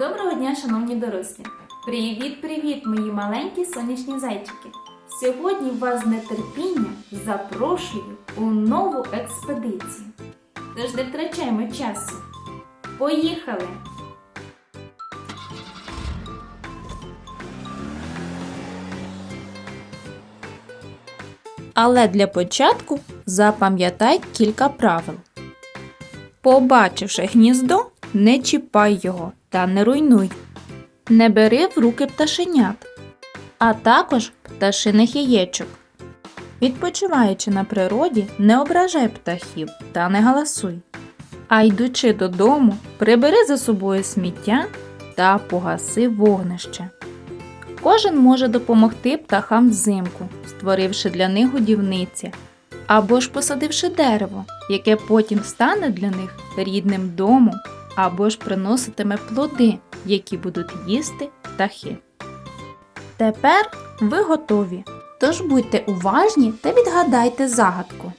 Доброго дня, шановні дорослі! Привіт-привіт, мої маленькі сонячні зайчики! Сьогодні вас з нетерпінням запрошую у нову експедицію. Тож не втрачаємо часу. Поїхали! Але для початку запам'ятай кілька правил. Побачивши гніздо, не чіпай його та не руйнуй. Не бери в руки пташенят, а також пташиних яєчок. Відпочиваючи на природі, не ображай птахів та не галасуй. А йдучи додому, прибери за собою сміття та погаси вогнище. Кожен може допомогти птахам взимку, створивши для них годівниці, або ж посадивши дерево, яке потім стане для них рідним домом, або ж приноситиме плоди, які будуть їсти птахи. Тепер ви готові. Тож будьте уважні та відгадайте загадку.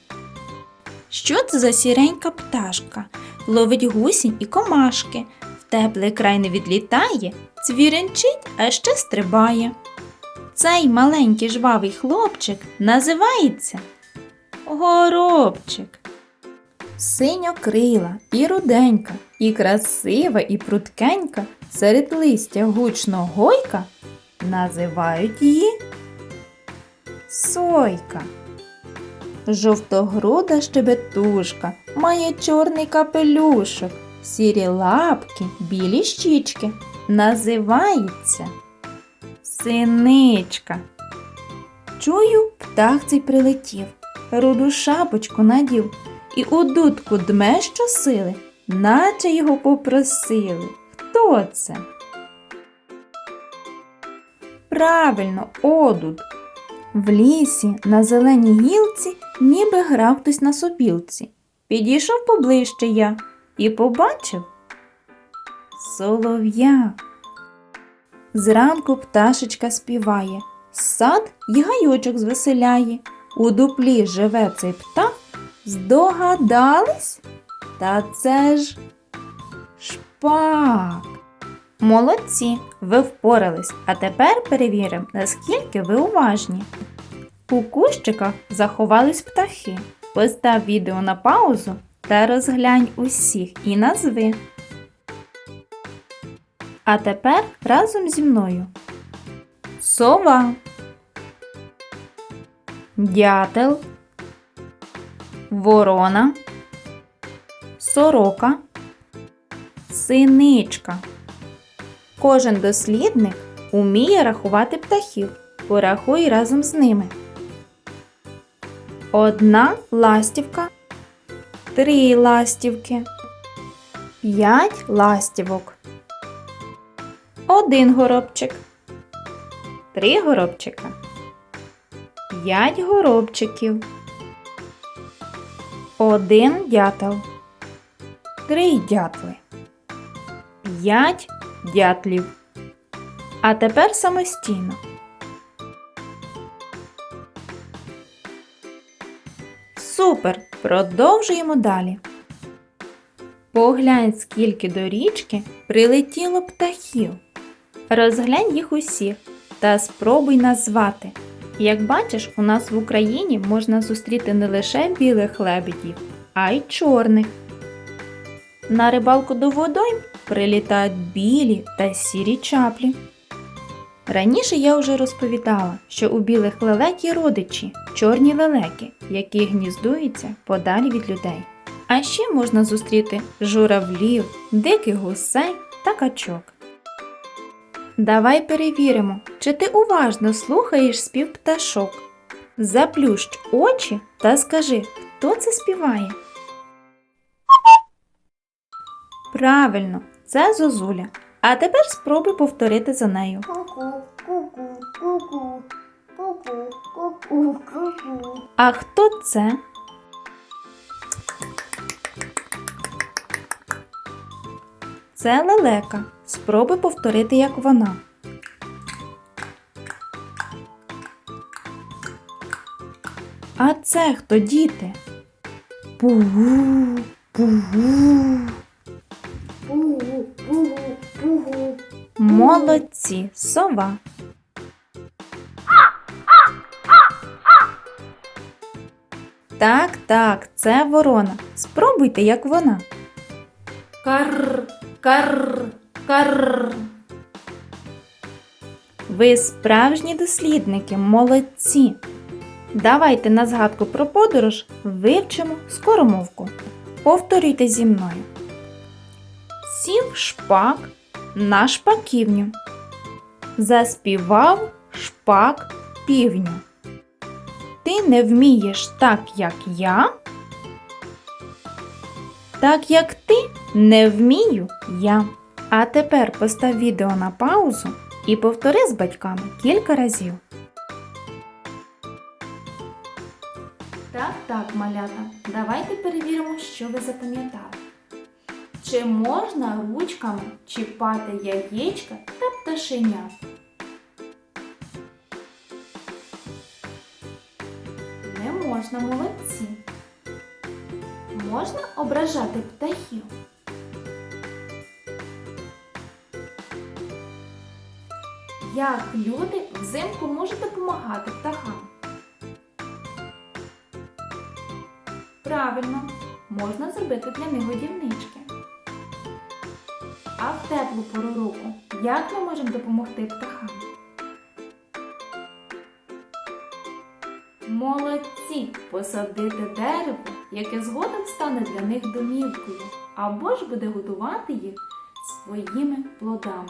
Що це за сіренька пташка? Ловить гусінь і комашки. В теплий край не відлітає, цвіренчить, а ще стрибає. Цей маленький жвавий хлопчик називається Горобчик. Синьокрила і руденька, і красива, і пруткенька, серед листя гучно гойка, називають її Сойка. Жовтогруда щебетушка, має чорний капелюшок, сірі лапки, білі щічки. Називається Синичка. Чую, птах цей прилетів, руду шапочку надів і у дудку дме щосили, наче його попросили. Хто це? Правильно, одуд. В лісі на зеленій гілці ніби грав хтось на сопілці. Підійшов поближче я і побачив солов'я. Зранку пташечка співає, сад й гайочок звеселяє. У дуплі живе цей птах. Здогадались? Та це ж шпак. Молодці, ви впорались, а тепер перевіримо, наскільки ви уважні. У кущиках заховались птахи. Постав відео на паузу та розглянь усіх і назви. А тепер разом зі мною. Сова. Дятел. Ворона. Сорока. Синичка. Кожен дослідник уміє рахувати птахів. Порахуй разом з ними. Одна ластівка, три ластівки, п'ять ластівок, один горобчик, три горобчика, п'ять горобчиків, один дятел, три дятли, п'ять дятлів. А тепер самостійно. Супер! Продовжуємо далі. Поглянь, скільки до річки прилетіло птахів. Розглянь їх усіх та спробуй назвати. Як бачиш, у нас в Україні можна зустріти не лише білих лебедів, а й чорних. На рибалку до водойм прилітають білі та сірі чаплі. Раніше я вже розповідала, що у білих лелек є родичі чорні лелеки, які гніздуються подалі від людей. А ще можна зустріти журавлів, диких гусей та качок. Давай перевіримо, чи ти уважно слухаєш спів пташок. Заплющ очі та скажи, хто це співає. Правильно, це зозуля. А тепер спробуй повторити за нею. А хто це? Це лелека. Спробуй повторити, як вона. А це хто діти? Пугу, пугу. Пу-гу, пу-гу, пу-гу. Молодці, сова. Так, так, це ворона. Спробуйте, як вона. Кар, кар, кар. Ви справжні дослідники, молодці. Давайте на згадку про подорож вивчимо скоромовку. Повторюйте зі мною. Сів шпак на шпаківню. Заспівав шпак півню. Ти не вмієш так, як я. Так як ти не вмію я. А тепер постав відео на паузу і повтори з батьками кілька разів. Так, так, малята, давайте перевіримо, що ви запам'ятали. Чи можна ручками чіпати яєчка та пташенят? Не можна, молодці. Можна ображати птахів. Як люди взимку можуть допомагати птахам? Правильно, можна зробити для них годівнички. А в теплу пору року як ми можемо допомогти птахам? Молодці! Посадити дерево, яке згодом стане для них домівкою, або ж буде годувати їх своїми плодами.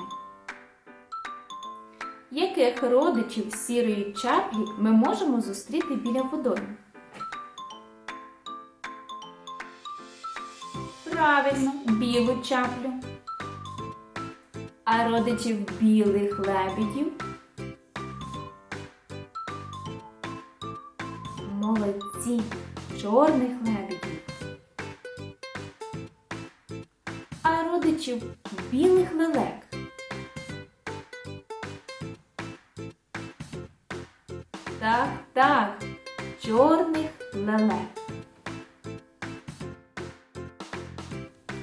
Яких родичів сірої чаплі ми можемо зустріти біля водойми? Правильно, білу чаплю. А родичів білих лебедів? Молодці, чорних лебедів. А родичів білих лелек? Так, так, чорних лелек.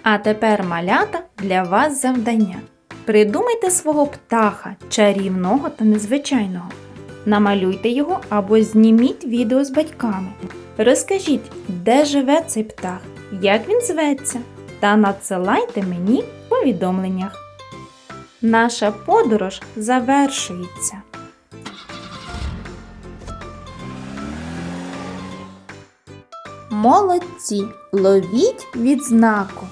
А тепер малята для вас завдання. Придумайте свого птаха чарівного та незвичайного. Намалюйте його або зніміть відео з батьками. Розкажіть, де живе цей птах, як він зветься, та надсилайте мені в повідомленнях. Наша подорож завершується. Молодці! Ловіть відзнаку!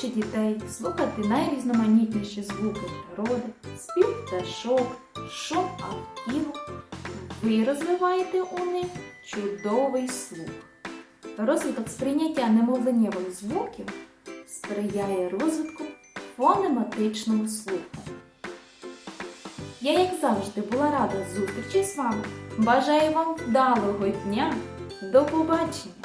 Привчаючи дітей слухати найрізноманітніші звуки природи, спів пташок, шум автівок, ви розвиваєте у них чудовий слух. Розвиток сприйняття немовленнєвих звуків сприяє розвитку фонематичного слуху. Я, як завжди, була рада зустрічі з вами. Бажаю вам вдалого дня. До побачення!